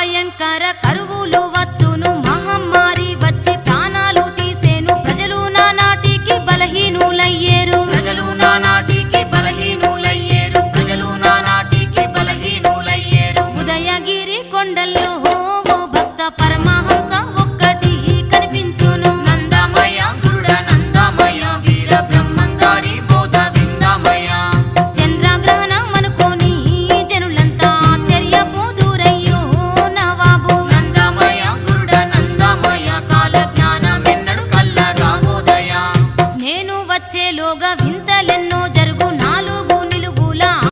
భయంకర కరువులు వచ్చును మహమ్మారి వచ్చి ప్రాణాలు తీసేను. ప్రజలు నానాటికి బలహీనులయ్యేరు. ప్రజలు నానాటికి బలహీనులయ్యేరు. ప్రజలు నానాటికి బలహీనులయ్యేరు. ఉదయగిరి కొండల్లో లోగా వింతలెన్